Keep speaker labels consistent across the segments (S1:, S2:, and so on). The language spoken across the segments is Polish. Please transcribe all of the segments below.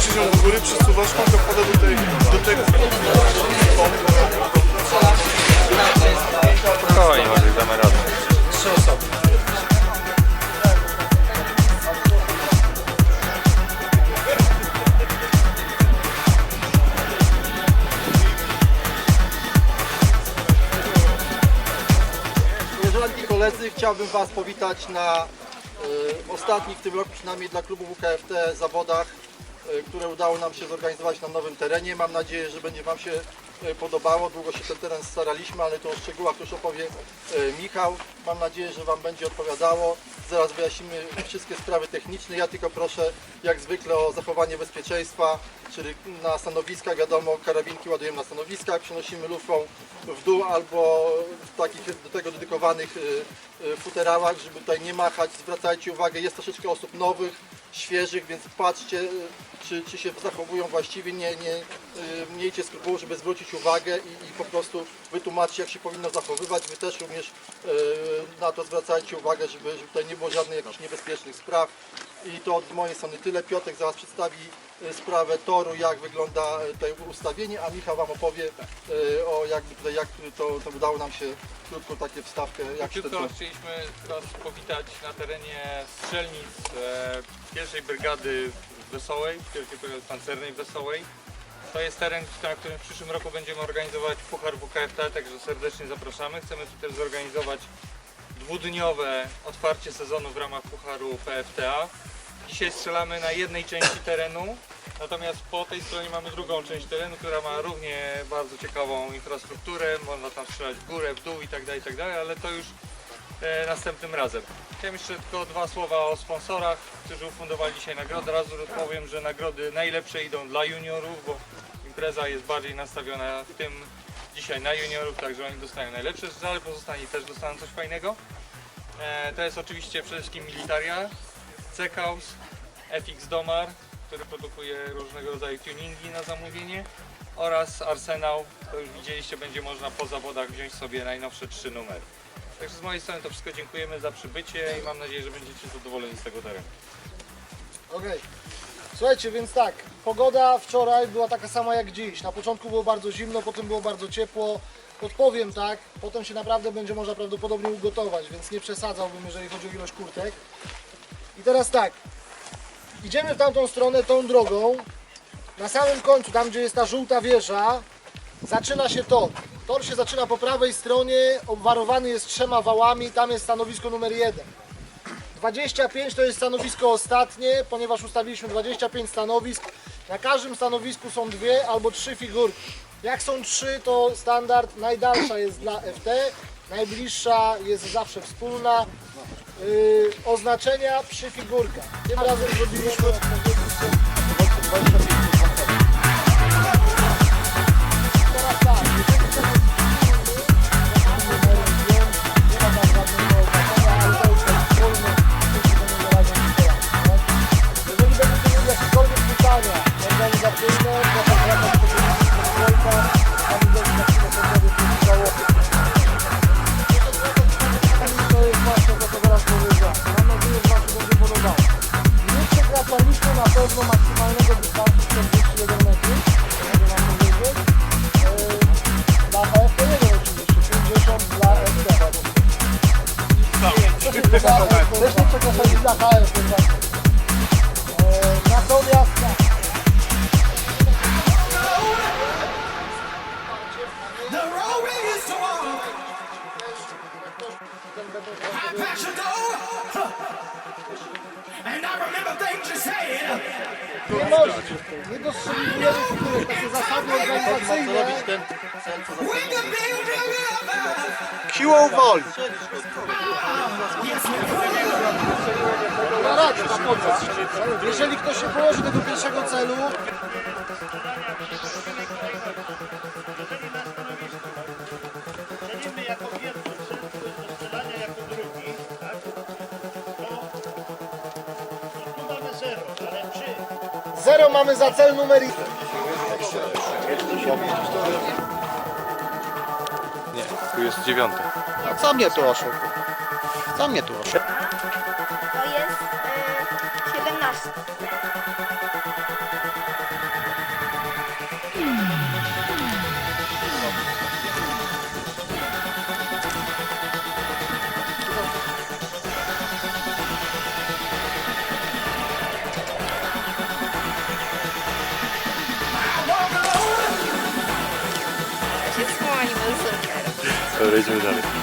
S1: Podnosisz ją do góry, przesuwasz, to wpada do, tej, do tego.
S2: Spokojnie, Marek, damy radę.
S3: Koleżanki, koledzy, chciałbym Was powitać na y, ostatnich w tym roku przynajmniej dla klubu WKFT zawodach, które udało nam się zorganizować na nowym terenie. Mam nadzieję, że będzie Wam się y, podobało. Długo się ten teren staraliśmy, ale to o szczegółach już opowie y, Michał. Mam nadzieję, że Wam będzie odpowiadało. Zaraz wyjaśnimy wszystkie sprawy techniczne. Ja tylko proszę jak zwykle o zachowanie bezpieczeństwa, czyli na stanowiskach, wiadomo, karabinki ładujemy na stanowiskach, przenosimy lufą w dół albo w takich do tego dedykowanych futerałach, żeby tutaj nie machać. Zwracajcie uwagę, jest troszeczkę osób nowych, świeżych, więc patrzcie, y, czy, czy się zachowują właściwie, nie, nie y, miejcie skrupułu, żeby zwrócić uwagę i, i po prostu wytłumaczcie, jak się powinno zachowywać. Wy też również y, na to zwracajcie uwagę, żeby, żeby tutaj nie było żadnych jakichś niebezpiecznych spraw. I to od mojej strony tyle. Piotrek zaraz przedstawi sprawę toru, jak wygląda y, tutaj ustawienie, a Michał Wam opowie y, o jakby tutaj, jak to, to udało nam się krótko takie wstawkę, jak się to
S4: chcieliśmy Was powitać na terenie strzelnic e, pierwszej brygady Wesołej, pierwszej brygady pancernej Wesołej. To jest teren, na którym w przyszłym roku będziemy organizować Puchar WKFT, także serdecznie zapraszamy. Chcemy tu też zorganizować dwudniowe otwarcie sezonu w ramach Pucharu PFTA. Dzisiaj strzelamy na jednej części terenu, natomiast po tej stronie mamy drugą część terenu, która ma równie bardzo ciekawą infrastrukturę. Można tam strzelać w górę, w dół i tak dalej, i tak ale to już e, następnym razem. Chciałem jeszcze tylko dwa słowa o sponsorach, którzy ufundowali dzisiaj nagrody. Raz powiem, że nagrody najlepsze idą dla juniorów, bo impreza jest bardziej nastawiona w tym dzisiaj na juniorów, także oni dostają najlepsze ale pozostani też dostaną coś fajnego. E, to jest oczywiście przede wszystkim Militaria, Cecaus, FX Domar, który produkuje różnego rodzaju tuningi na zamówienie oraz Arsenał, to już widzieliście, będzie można po zawodach wziąć sobie najnowsze trzy numery. Także z mojej strony to wszystko dziękujemy za przybycie i mam nadzieję, że będziecie zadowoleni z tego terenu.
S5: Okej. Słuchajcie, więc tak, pogoda wczoraj była taka sama jak dziś. Na początku było bardzo zimno, potem było bardzo ciepło. Podpowiem tak, potem się naprawdę będzie można prawdopodobnie ugotować, więc nie przesadzałbym, jeżeli chodzi o ilość kurtek. I teraz tak, idziemy w tamtą stronę tą drogą. Na samym końcu, tam gdzie jest ta żółta wieża, zaczyna się tor. Tor się zaczyna po prawej stronie, obwarowany jest trzema wałami, tam jest stanowisko numer jeden. 25 to jest stanowisko ostatnie, ponieważ ustawiliśmy 25 stanowisk. Na każdym stanowisku są dwie albo trzy figurki. Jak są trzy, to standard. Najdalsza jest dla FT, najbliższa jest zawsze wspólna. Yy, oznaczenia przy figurkach. Tym razem zrobiliśmy. Passion though. And I remember things you said.
S6: Nie możecie, nie takie zasady organizacyjne.
S3: woli.
S6: Na razie, na podczas. Jeżeli ktoś nie położy tego pierwszego celu,
S7: zero
S6: mamy za cel numer jeden.
S4: Nie, tu jest dziewiąty.
S8: Co mnie tu oszukał? Co mnie tu oszukał?
S9: To jest y, 17. super.
S4: Dobra, idziemy dalej.
S9: Powiedziałeś,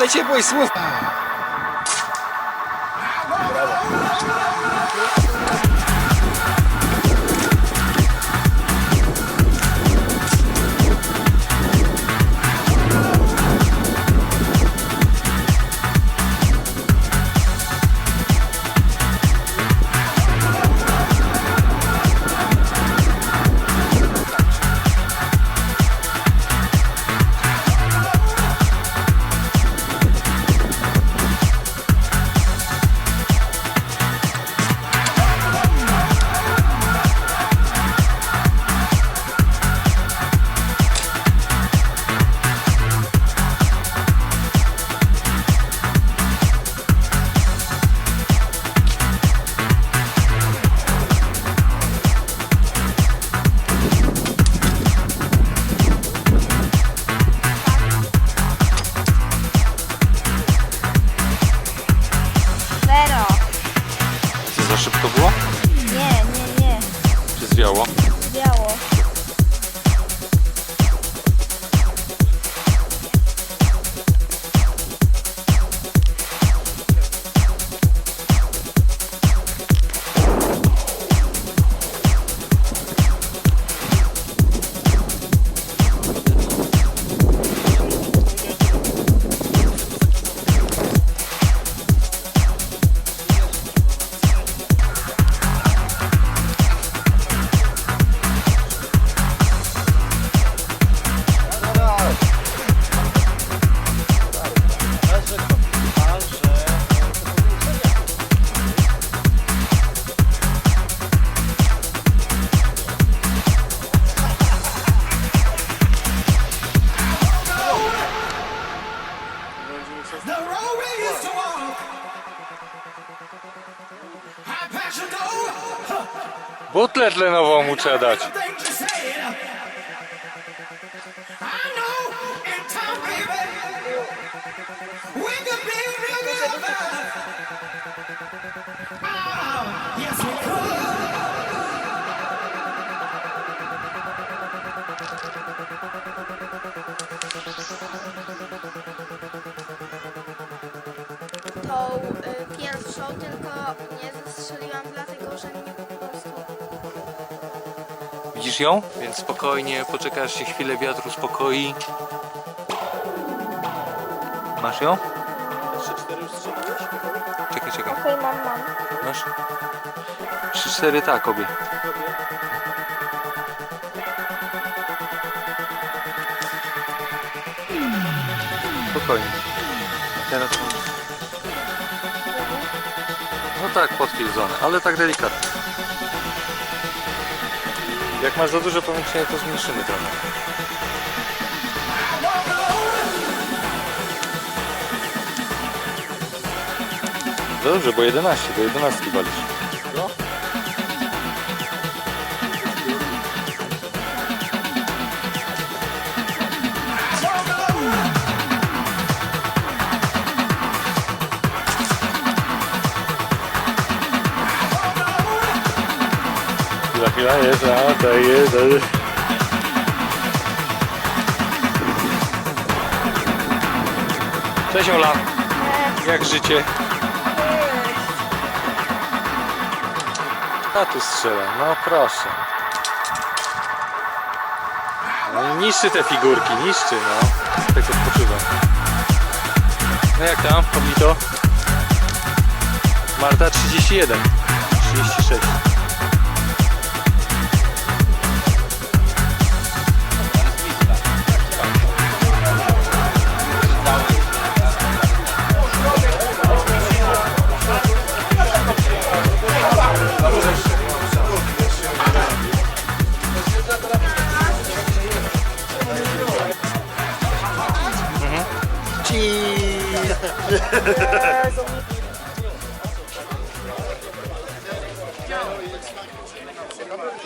S8: Надо чебой
S9: свой.
S4: Co
S5: Ah, yes we could.
S9: Tą y, tylko nie zastrzeliłam dlatego, że mnie.
S4: Widzisz ją? Więc spokojnie, poczekasz się chwilę, wiatr uspokoi. Masz ją? Czekaj, czekaj.
S9: Okej, mam, mam.
S4: Masz? 3-4 tak, obie. Spokojnie. Teraz... No tak, potwierdzone, ale tak delikatnie. Jak masz za duże powiększenie, to zmniejszymy trochę. Dobrze, bo 11, do 11 walisz. Chwila, chwila, jest, a, daje, daje. Cześć Ola, jak życie? A tu strzela, no proszę. No niszczy te figurki, niszczy, no. Tak odpoczywam. No jak tam, Pablito? Marta 31, 36.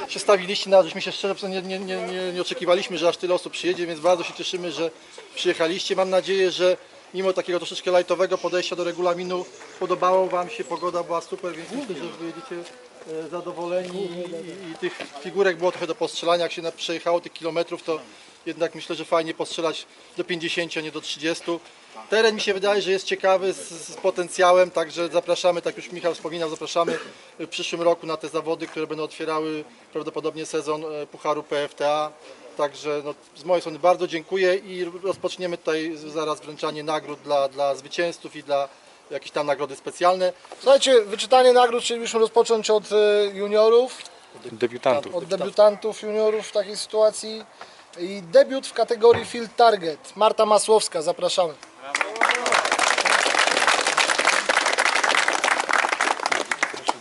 S3: się stawiliście na, żeśmy się szczerze nie, nie, nie, nie, oczekiwaliśmy, że aż tyle osób przyjedzie, więc bardzo się cieszymy, że przyjechaliście. Mam nadzieję, że mimo takiego troszeczkę lajtowego podejścia do regulaminu podobało Wam się, pogoda była super, więc myślę, że wyjedziecie e, zadowoleni i, i, tych figurek było trochę do postrzelania. Jak się przejechało tych kilometrów, to jednak myślę, że fajnie postrzelać do 50, a nie do 30. Teren mi się wydaje, że jest ciekawy, z, z potencjałem, także zapraszamy, tak już Michał wspominał, zapraszamy w przyszłym roku na te zawody, które będą otwierały prawdopodobnie sezon e, Pucharu PFTA. Także no, z mojej strony bardzo dziękuję i rozpoczniemy tutaj zaraz wręczanie nagród dla, dla zwycięzców i dla jakieś tam nagrody specjalne.
S5: Słuchajcie, wyczytanie nagród chcielibyśmy rozpocząć od e, juniorów,
S4: Debiutantów.
S5: od debiutantów juniorów w takiej sytuacji. I debiut w kategorii Field Target. Marta Masłowska, zapraszamy.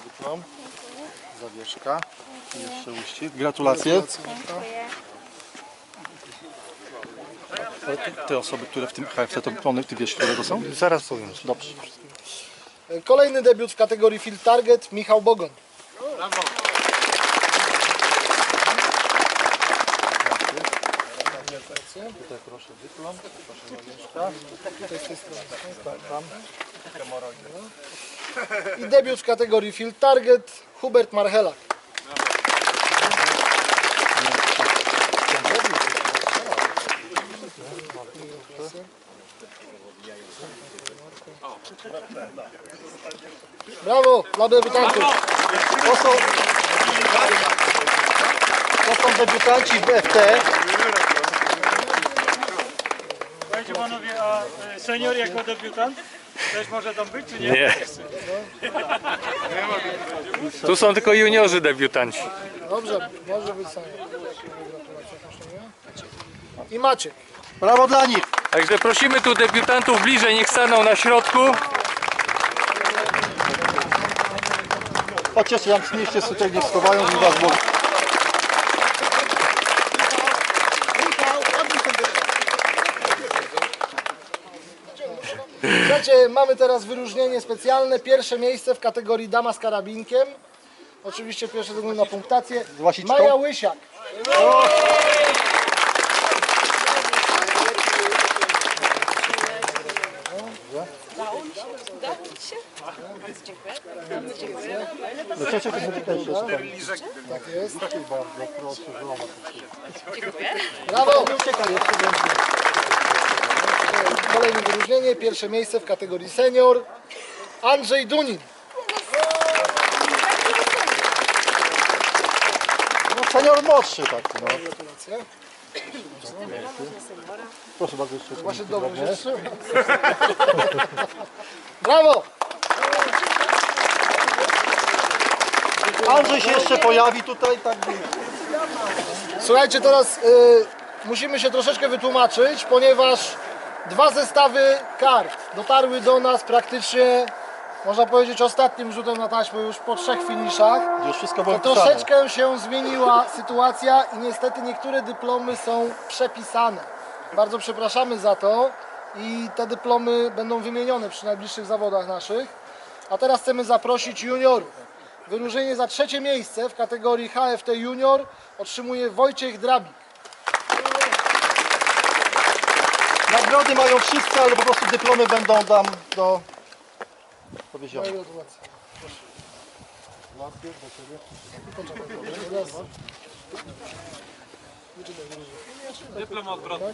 S3: Dyplom, zawieszka i jeszcze uścisk. Gratulacje. Ale te, te osoby, które w tym HFC, to one, ty wiesz, które to są?
S4: Zaraz powiem.
S3: Dobrze.
S5: Kolejny debiut w kategorii Field Target, Michał Bogon.
S3: Tutaj proszę dyplom, proszę zawieszka. Tam.
S5: I debiut w kategorii Field Target, Hubert Marchelak. Brawo dla debiutantów.
S3: To są, to są debiutanci w FT.
S6: Słuchajcie panowie, a e, senior jako debiutant też może tam być, czy nie?
S4: Nie. Tu są tylko juniorzy debiutanci.
S5: Dobrze, może być sam. I Maciek.
S3: Brawo dla nich.
S4: Także prosimy tu debiutantów bliżej, niech staną na środku.
S3: Chodźcie, jak znieście tutaj, nie schowają, żeby was było.
S5: Słuchajcie, mamy teraz wyróżnienie specjalne. Pierwsze miejsce w kategorii dama z karabinkiem. Oczywiście pierwsze ze względu na punktację. Maja Łysiak.
S3: No, cześć, cześć, też jest.
S5: Tak jest.
S3: Żona.
S5: Brawo!
S3: Uciekaj, jeszcze.
S5: Kolejne wyróżnienie. Pierwsze miejsce w kategorii senior. Andrzej Dunin.
S3: No, senior młodszy taki, no.
S5: Gratulacje.
S3: Proszę bardzo, jeszcze.
S5: Właśnie dobrze się trzyma. Brawo!
S3: Andrzej się jeszcze pojawi tutaj, tak
S5: Słuchajcie, teraz y, musimy się troszeczkę wytłumaczyć, ponieważ Dwa zestawy kart dotarły do nas praktycznie, można powiedzieć, ostatnim rzutem na taśmę już po trzech finiszach.
S3: Już wszystko było
S5: To troszeczkę się zmieniła sytuacja i niestety niektóre dyplomy są przepisane. Bardzo przepraszamy za to i te dyplomy będą wymienione przy najbliższych zawodach naszych. A teraz chcemy zaprosić juniorów. Wyróżnienie za trzecie miejsce w kategorii HFT Junior otrzymuje Wojciech Drabik.
S3: Nagrody mają wszyscy, ale po prostu dyplomy będą tam do powiezione.
S4: Dyplom odwrotny.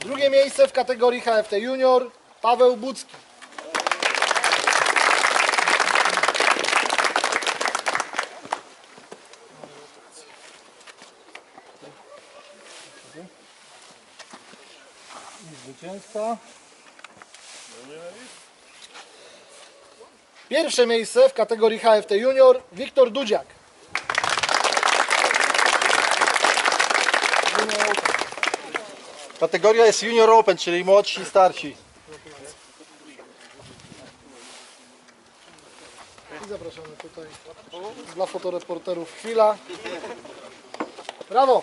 S5: Drugie miejsce w kategorii HFT Junior Paweł Bucki.
S3: Zwycięzca.
S5: Pierwsze miejsce w kategorii HFT Junior Wiktor Dudziak.
S3: Kategoria jest Junior Open, czyli młodsi i starsi.
S5: I zapraszamy tutaj dla fotoreporterów chwila. Brawo!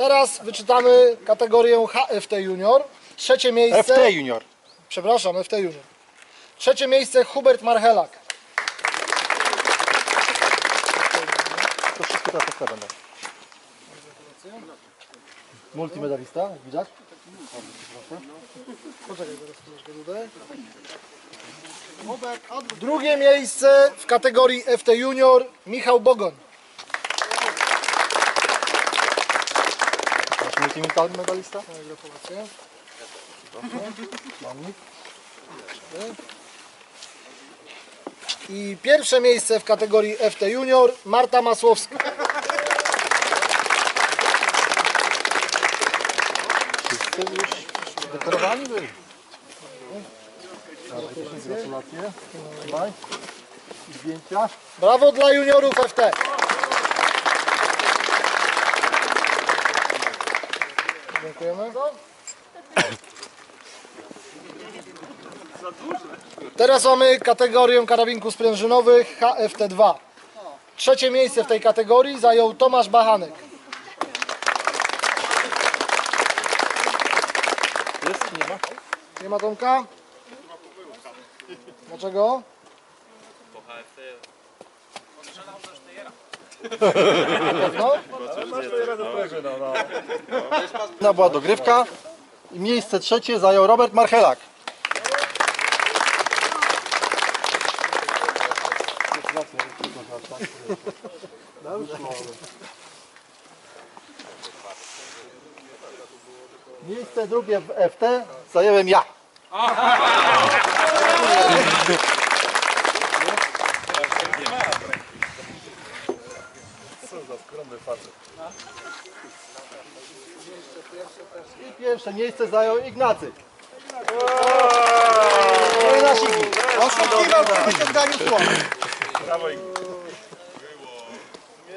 S5: Teraz wyczytamy kategorię HFT Junior. Trzecie miejsce.
S3: FT Junior.
S5: Przepraszam, FT Junior. Trzecie miejsce Hubert Marchelak.
S3: To wszystko teraz FT będą. Multimedalista, widać.
S5: Poczekaj, tutaj. Drugie miejsce w kategorii FT Junior Michał Bogoń.
S3: Multimedalista.
S5: Moje Gratulacje.
S3: Mamnik.
S5: I pierwsze miejsce w kategorii FT Junior Marta Masłowska.
S3: Wszyscy już deklarowani byli. Gratulacje. Zdjęcia.
S5: Brawo dla juniorów FT. Dziękujemy. Teraz mamy kategorię karabinków sprężynowych HFT2. Trzecie miejsce w tej kategorii zajął Tomasz Bachanek.
S3: Jest nie ma?
S5: Nie ma Tomka? Dlaczego? Pewno?
S3: No, była dogrywka. I miejsce trzecie zajął Robert Marchelak. Miejsce drugie w FT zająłem ja. I pierwsze miejsce zajął Ignacy. No i nasz Igi. Oszukiwał przy wyciąganiu słoma.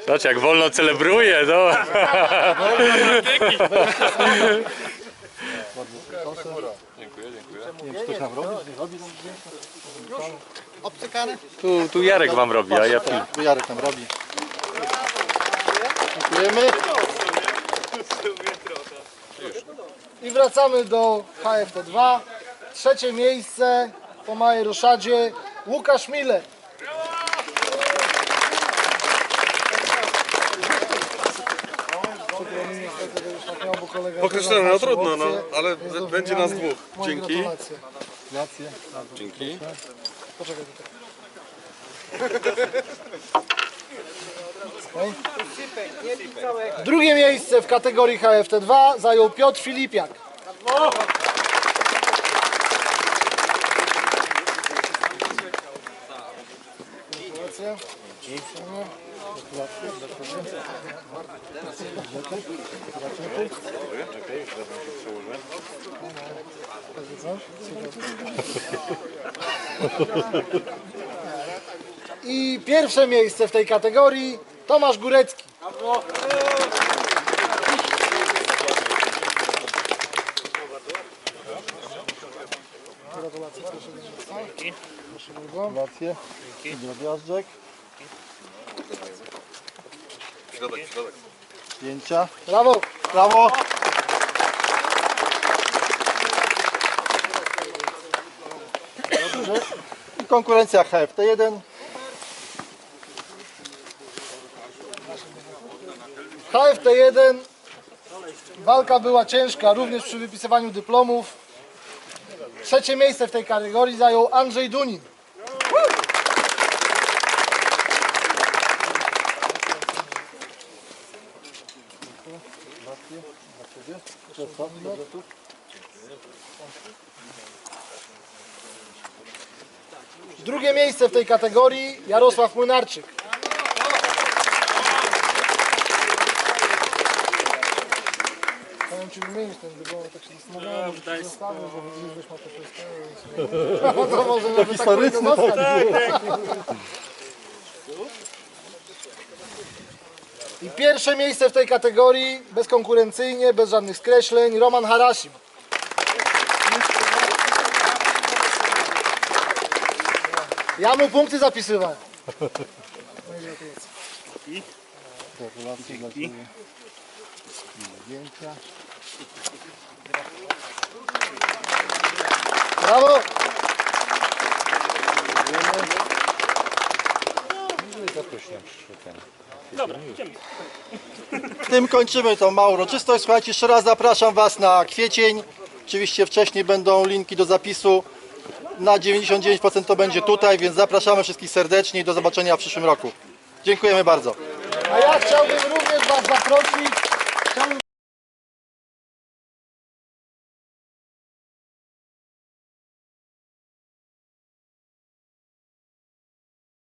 S2: Zobacz jak wolno celebruje, no.
S3: Robi. Obcykane?
S2: Tu, tu Jarek wam robi, a ja tu.
S3: Tu Jarek nam robi. Dziękujemy.
S5: I wracamy do HFT2. Trzecie miejsce po małej roszadzie Łukasz Miller.
S1: Określone, no trudno, no, ale będzie nas dwóch. Dzięki. Dzięki.
S5: Poczekaj tutaj. Drugie miejsce w kategorii HFT2 zajął Piotr Filipiak. I pierwsze miejsce w tej kategorii Tomasz Górecki. Gratulacje, proszę. Proszę bardzo.
S3: Gratulacje. Drobiażdżek. Zdjęcia.
S5: Brawo!
S3: Brawo. Dobrze. I konkurencja HFT1.
S5: HFT1. Walka była ciężka, również przy wypisywaniu dyplomów. Trzecie miejsce w tej kategorii zajął Andrzej Dunin. Drugie miejsce w tej kategorii Jarosław Młynarczyk. Chciałem Ci wymienić ten dyplom, tak się zastanawiałem, że Ci zostawię, bo widzieliśmy ma to wszystko. No to może nawet
S3: historyczny
S5: tak powinno zostać. I pierwsze miejsce w tej kategorii, bezkonkurencyjnie, bez żadnych skreśleń, Roman Harasim. Ja mu punkty zapisywałem. No.
S3: Gratulacje dla Ciebie. Zdjęcia.
S5: Brawo!
S3: Tym kończymy tą małą uroczystość. Słuchajcie, jeszcze raz zapraszam Was na kwiecień. Oczywiście wcześniej będą linki do zapisu. Na 99% to będzie tutaj, więc zapraszamy wszystkich serdecznie i do zobaczenia w przyszłym roku. Dziękujemy bardzo.
S5: A ja chciałbym również Was zaprosić